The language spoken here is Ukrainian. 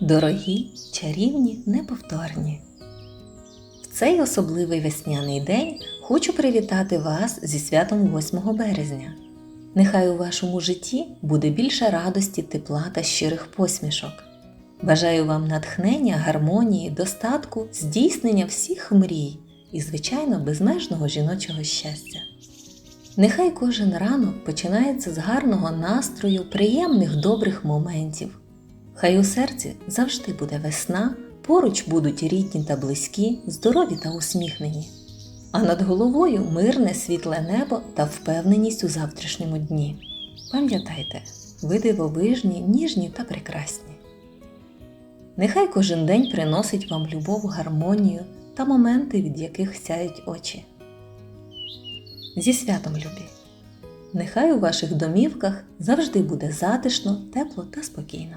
Дорогі, чарівні, неповторні. В цей особливий весняний день хочу привітати вас зі святом 8 березня. Нехай у вашому житті буде більше радості, тепла та щирих посмішок. Бажаю вам натхнення, гармонії, достатку, здійснення всіх мрій і, звичайно, безмежного жіночого щастя. Нехай кожен ранок починається з гарного настрою, приємних добрих моментів. Хай у серці завжди буде весна, поруч будуть рідні та близькі, здорові та усміхнені. А над головою мирне світле небо та впевненість у завтрашньому дні. Пам'ятайте, ви дивовижні, ніжні та прекрасні. Нехай кожен день приносить вам любов, гармонію та моменти, від яких сяють очі. Зі святом любі! Нехай у ваших домівках завжди буде затишно, тепло та спокійно.